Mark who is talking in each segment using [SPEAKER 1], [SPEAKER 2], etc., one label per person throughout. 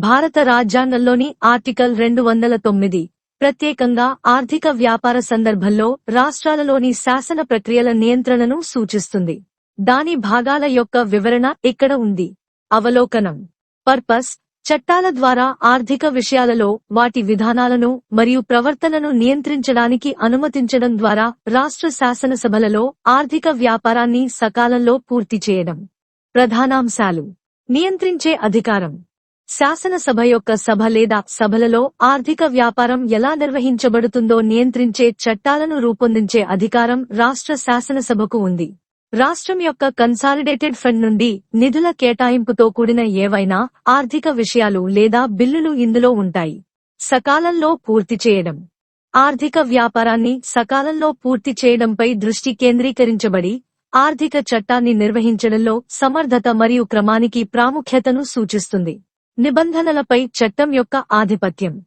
[SPEAKER 1] భారత రాజ్యాంగంలోని ఆర్టికల్ రెండు వందల తొమ్మిది. ప్రత్యేకంగా ఆర్థిక వ్యాపార సందర్భంలో రాష్ట్రాలలోని శాసన ప్రక్రియల నియంత్రణను సూచిస్తుంది. దాని భాగాల యొక్క వివరణ ఇక్కడ ఉంది. అవలోకనం. పర్పస్. చట్టాల ద్వారా ఆర్థిక విషయాలలో వాటి విధానాలను మరియు ప్రవర్తనను నియంత్రించడానికి అనుమతించడం ద్వారా రాష్ట్ర శాసనసభలలో ఆర్థిక వ్యాపారాన్ని సకాలంలో పూర్తి చేయడం. ప్రధానాంశాలు. నియంత్రించే అధికారం. శాసనసభ యొక్క సభ లేదా సభలలో ఆర్థిక వ్యాపారం ఎలా నిర్వహించబడుతుందో నియంత్రించే చట్టాలను రూపొందించే అధికారం రాష్ట్ర శాసనసభకు ఉంది. రాష్ట్రం యొక్క కన్సాలిడేటెడ్ ఫండ్ నుండి నిధుల కేటాయింపుతో కూడిన ఏవైనా ఆర్థిక విషయాలు లేదా బిల్లులు ఇందులో ఉంటాయి. సకాలంలో పూర్తి చేయడం. ఆర్థిక వ్యాపారాన్ని సకాలంలో పూర్తి చేయడంపై దృష్టి కేంద్రీకరించబడి ఆర్థిక చట్టాన్ని నిర్వహించడంలో సమర్థత మరియు క్రమానికి ప్రాముఖ్యతను సూచిస్తుంది. నిబంధనలపై చట్టం యొక్క ఆధిపత్యం.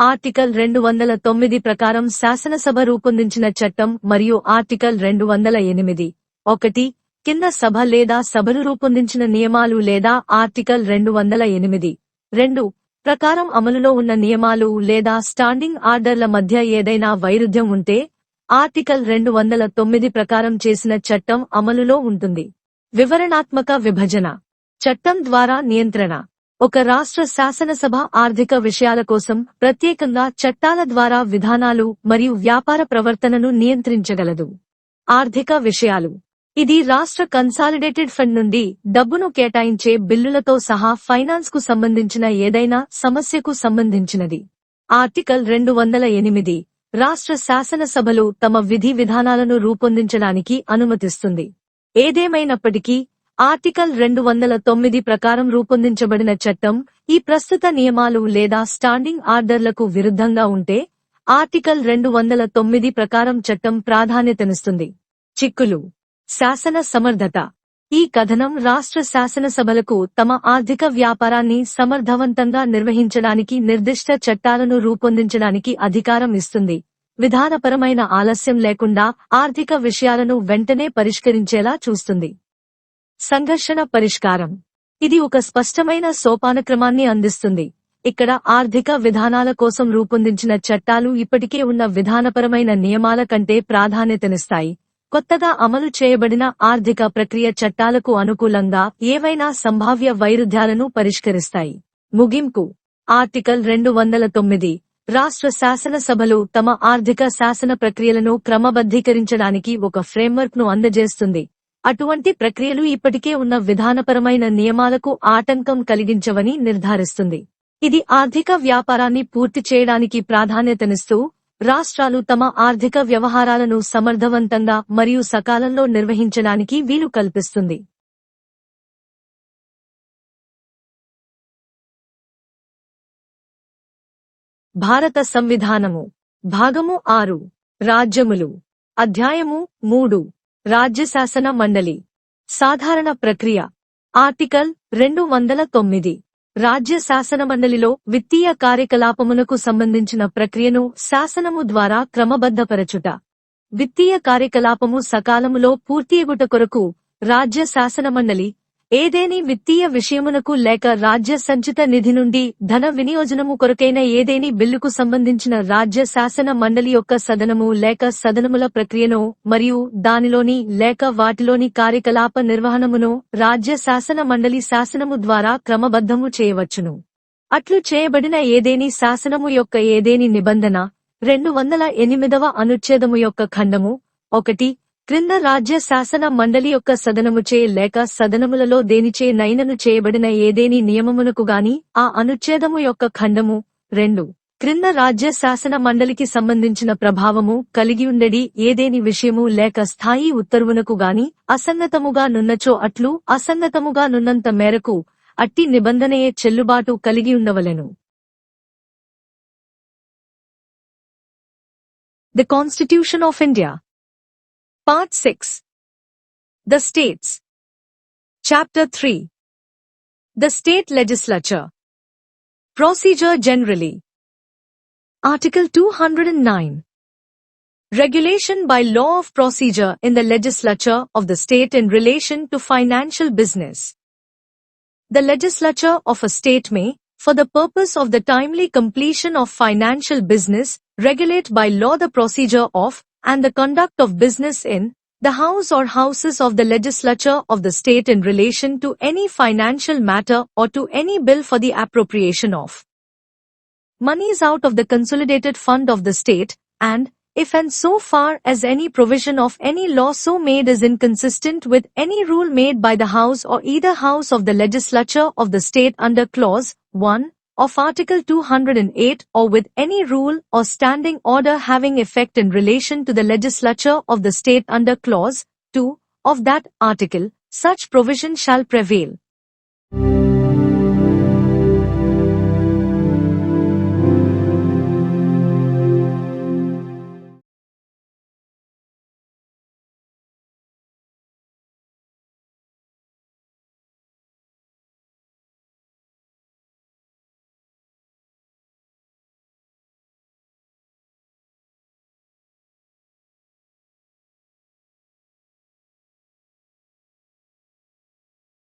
[SPEAKER 1] ఆర్టికల్ రెండు వందల తొమ్మిది ప్రకారం శాసనసభ రూపొందించిన చట్టం మరియు ఆర్టికల్ రెండు వందల ఎనిమిది. ఒకటి కింద సభ లేదా సభలు రూపొందించిన నియమాలు లేదా ఆర్టికల్ రెండు వందల ఎనిమిది. రెండు ప్రకారం అమలులో ఉన్న నియమాలు లేదా స్టాండింగ్ ఆర్డర్ల మధ్య ఏదైనా వైరుధ్యం ఉంటే ఆర్టికల్ రెండు వందల తొమ్మిది ప్రకారం చేసిన చట్టం అమలులో ఉంటుంది. వివరణాత్మక విభజన. చట్టం ద్వారా నియంత్రణ. ఒక రాష్ట్ర శాసనసభ ఆర్థిక విషయాల కోసం ప్రత్యేకంగా చట్టాల ద్వారా విధానాలు మరియు వ్యాపార ప్రవర్తనను నియంత్రించగలదు. ఆర్థిక విషయాలు. ఇది రాష్ట్ర కన్సాలిడేటెడ్ ఫండ్ నుండి డబ్బును కేటాయించే బిల్లులతో సహా ఫైనాన్స్కు సంబంధించిన ఏదైనా సమస్యకు సంబంధించినది. ఆర్టికల్ రెండు వందల ఎనిమిది. రాష్ట్ర శాసనసభలు తమ విధి విధానాలను రూపొందించడానికి అనుమతిస్తుంది. ఏదేమైనప్పటికీ ఆర్టికల్ రెండు వందల తొమ్మిది ప్రకారం రూపొందించబడిన చట్టం ఈ ప్రస్తుత నియమాలు లేదా స్టాండింగ్ ఆర్డర్లకు విరుద్ధంగా ఉంటే ఆర్టికల్ రెండు వందల తొమ్మిది ప్రకారం చట్టం ప్రాధాన్యతనిస్తుంది. చిక్కులు శాసన సమర్థత. ఈ కథనం రాష్ట్ర శాసనసభలకు తమ ఆర్థిక వ్యాపారాన్ని సమర్థవంతంగా నిర్వహించడానికి నిర్దిష్ట చట్టాలను రూపొందించడానికి అధికారం ఇస్తుంది. విధానపరమైన ఆలస్యం లేకుండా ఆర్థిక విషయాలను వెంటనే పరిష్కరించేలా చూస్తుంది. సంఘర్షణ పరిష్కారం. ఇది ఒక స్పష్టమైన సోపానక్రమాన్ని అందిస్తుంది. ఇక్కడ ఆర్థిక విధానాల కోసం రూపొందించిన చట్టాలు ఇప్పటికే ఉన్న విధానపరమైన నియమాల కంటే ప్రాధాన్యతనిస్తాయి. కొత్తగా అమలు చేయబడిన ఆర్థిక ప్రక్రియ చట్టాలకు అనుకూలంగా ఏవైనా సంభావ్య వైరుధ్యాలను పరిష్కరిస్తాయి. ముగింపు. ఆర్టికల్ రెండు వందల తొమ్మిది. రాష్ట్ర శాసనసభలు తమ ఆర్థిక శాసన ప్రక్రియలను క్రమబద్ధీకరించడానికి ఒక ఫ్రేమ్వర్క్ను అందజేస్తుంది. అటువంటి ప్రక్రియలు ఇప్పటికే ఉన్న విధానపరమైన నియమాలకు ఆటంకం కలిగించవని నిర్ధారిస్తుంది. ఇది ఆర్థిక వ్యాపారాన్ని పూర్తి చేయడానికి ప్రాధాన్యతనిస్తూ రాష్ట్రాలు తమ ఆర్థిక వ్యవహారాలను సమర్థవంతంగా మరియు సకాలంలో నిర్వహించడానికి వీలు కల్పిస్తుంది. భారత సంవిధానము. భాగము ఆరు. రాజ్యములు. అధ్యాయము మూడు. రాజ్య శాసన మండలి. సాధారణ ప్రక్రియ. ఆర్టికల్ రెండు వందల తొమ్మిది. రాజ్య శాసన మండలిలో విత్తీయ కార్యకలాపమునకు సంబంధించిన ప్రక్రియను శాసనము ద్వారా క్రమబద్ధపరచుట. విత్తీయ కార్యకలాపము సకాలములో పూర్తియగుట కొరకు రాజ్య శాసన మండలి ఏదేని విత్తీయ విషయమునకు లేక రాజ్య సంచిత నిధి నుండి ధన వినియోజనము కొరకైన ఏదేని బిల్లుకు సంబంధించిన రాజ్య శాసన మండలి యొక్క సదనము లేక సదనముల ప్రక్రియను మరియు దానిలోని లేక వాటిలోని కార్యకలాప నిర్వహణమును రాజ్య శాసన మండలి శాసనము ద్వారా క్రమబద్ధము చేయవచ్చును. అట్లు చేయబడిన ఏదేని శాసనము యొక్క ఏదేని నిబంధన రెండు వందల ఎనిమిదవ అనుచ్ఛేదము యొక్క ఖండము ఒకటి క్రింద రాజ్య శాసన మండలి యొక్క సదనముచే లేక సదనములలో దేనిచే నైనను చేయబడిన ఏదేని నియమమునకు గాని ఆ అనుచ్ఛేదము యొక్క ఖండము రెండు. క్రింద రాజ్య శాసన మండలికి సంబంధించిన ప్రభావము కలిగి ఉండడి ఏదేని విషయము లేక స్థాయి ఉత్తర్వునకు గాని అసంగతముగా నున్నచో అట్లు అసంగతముగా నున్నంత మేరకు అట్టి నిబంధనయే చెల్లుబాటు కలిగి ఉండవలెను the constitution of India Part 6 The States. Chapter 3 The State Legislature. Procedure Generally. Article 209 Regulation by law of procedure in the legislature of the state in relation to financial business. The legislature of a state may, for the purpose of the timely completion of financial business, regulate by law the procedure of, and the conduct of business in, the house or houses of the legislature of the state in relation to any financial matter or to any bill for the appropriation of monies out of the consolidated fund of the state, and, if and so far as any provision of any law so made is inconsistent with any rule made by the House or either House of the Legislature of the state under clause 1 of Article 208 or with any rule or standing order having effect in relation to the legislature of the state under clause 2 of that article, such provision shall prevail.